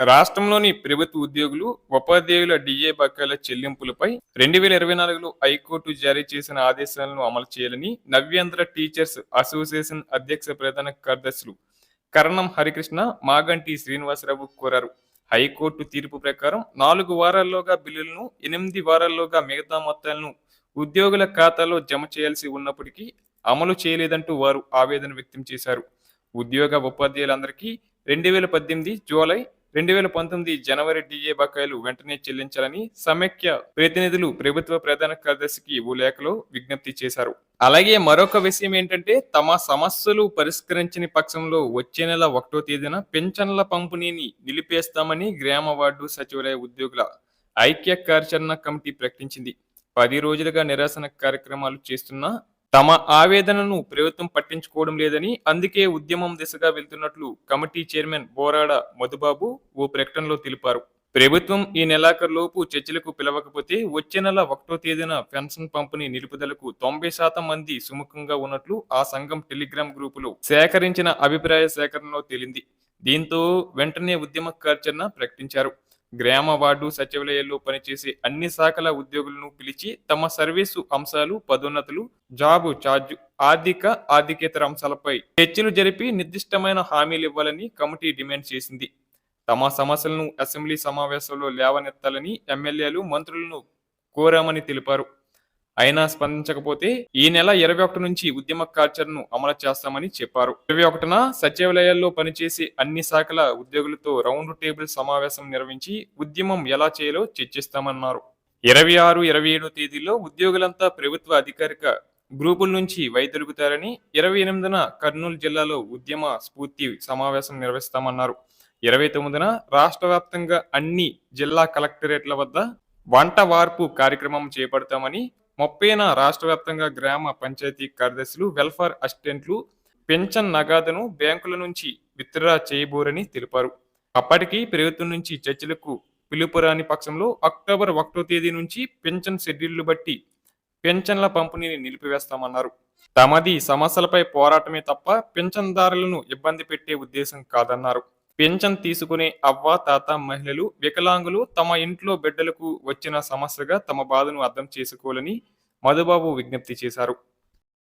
రాష్ట్రంలోని ప్రభుత్వ ఉద్యోగులు ఉపాధ్యాయుల డిఏ బకాయిల చెల్లింపులపై రెండు వేల ఇరవై నాలుగులో హైకోర్టు జారీ చేసిన ఆదేశాలను అమలు చేయాలని నవ్యాంధ్ర టీచర్స్ అసోసియేషన్ అధ్యక్ష ప్రధాన కార్యదర్శులు కరణం హరికృష్ణ మాగంటి శ్రీనివాసరావు కోరారు. హైకోర్టు తీర్పు ప్రకారం నాలుగు వారాల్లోగా బిల్లులను ఎనిమిది వారాల్లోగా మిగతా మొత్తాలను ఉద్యోగుల ఖాతాలో జమ చేయాల్సి ఉన్నప్పటికీ అమలు చేయలేదంటూ వారు ఆవేదన వ్యక్తం చేశారు. ఉద్యోగ ఉపాధ్యాయులందరికీ రెండు వేల పద్దెనిమిది జూలై రెండు వేల పంతొమ్మిది జనవరి డిఏ బకాయిలు వెంటనే చెల్లించాలని సమైక్య ప్రతినిధులు ప్రభుత్వ ప్రధాన కార్యదర్శికి ఓ లేఖలో విజ్ఞప్తి చేశారు. అలాగే మరొక విషయం ఏంటంటే తమ సమస్యలు పరిష్కరించని పక్షంలో వచ్చే నెల ఒకటో తేదీన పెన్షన్ల పంపిణీని నిలిపేస్తామని గ్రామ వార్డు సచివాలయ ఉద్యోగుల ఐక్య కార్యాచరణ కమిటీ ప్రకటించింది. పది రోజులుగా నిరసన కార్యక్రమాలు చేస్తున్న తమ ఆవేదనను ప్రభుత్వం పట్టించుకోవడం లేదని అందుకే ఉద్యమం దిశగా వెళ్తున్నట్లు కమిటీ చైర్మన్ బోరాడ మధుబాబు ఓ ప్రకటనలో తెలిపారు. ప్రభుత్వం ఈ నెలాఖరులోపు చర్చలకు పిలవకపోతే వచ్చే నెల ఒకటో తేదీన పెన్షన్ పంపిణీ నిలుపుదలకు తొంభై శాతం మంది సుముఖంగా ఉన్నట్లు ఆ సంఘం టెలిగ్రామ్ గ్రూపులో సేకరించిన అభిప్రాయ సేకరణలో తేలింది. దీంతో వెంటనే ఉద్యమ కార్చరణ ప్రకటించారు. గ్రామ వార్డు సచివాలయాల్లో పనిచేసే అన్ని శాఖల ఉద్యోగులను పిలిచి తమ సర్వీసు అంశాలు పదోన్నతులు జాబు ఛార్జ్ ఆర్థిక ఆర్థికేతర అంశాలపై చర్చలు జరిపి నిర్దిష్టమైన హామీలు ఇవ్వాలని కమిటీ డిమాండ్ చేసింది. తమ సమస్యలను అసెంబ్లీ సమావేశంలో లేవనెత్తాలని ఎమ్మెల్యేలు మంత్రులను కోరామని తెలిపారు. అయినా స్పందించకపోతే ఈ నెల ఇరవై ఒకటి నుంచి ఉద్యమ కార్యాచరణను అమలు చేస్తామని చెప్పారు. ఇరవై ఒకటిన సచివాలయాల్లో పనిచేసే అన్ని శాఖల ఉద్యోగులతో రౌండ్ టేబుల్ సమావేశం నిర్వహించి ఉద్యమం ఎలా చేయాలో చర్చిస్తామన్నారు. ఇరవై ఆరు ఇరవై ఏడు తేదీలో ఉద్యోగులంతా ప్రభుత్వ అధికారిక గ్రూపుల నుంచి వైదొలుగుతారని ఇరవై ఎనిమిదిన కర్నూలు జిల్లాలో ఉద్యమ స్ఫూర్తి సమావేశం నిర్వహిస్తామన్నారు. ఇరవై తొమ్మిదిన రాష్ట్ర వ్యాప్తంగా అన్ని జిల్లా కలెక్టరేట్ల వద్ద వంట వార్పు కార్యక్రమం చేపడతామని ముప్పైన రాష్ట్ర వ్యాప్తంగా గ్రామ పంచాయతీ కార్యదర్శులు వెల్ఫేర్ అసిస్టెంట్లు పెన్షన్ నగాదును బ్యాంకుల నుంచి విత్డ్రా చేయబోరని తెలిపారు. అప్పటికి ప్రభుత్వం నుంచి చర్చలకు పిలుపురాని పక్షంలో అక్టోబర్ ఒకటో తేదీ నుంచి పెన్షన్ షెడ్యూళ్ళు బట్టి పెన్షన్ల పంపిణీని నిలిపివేస్తామన్నారు. తమది సమస్యలపై పోరాటమే తప్ప పెన్షన్దారులను ఇబ్బంది పెట్టే ఉద్దేశం కాదన్నారు. పెన్షన్ తీసుకునే అవ్వ తాత మహిళలు వికలాంగులు తమ ఇంట్లో బిడ్డలకు వచ్చిన సమస్యగా తమ బాధను అర్థం చేసుకోవాలని మధుబాబు విజ్ఞప్తి చేశారు.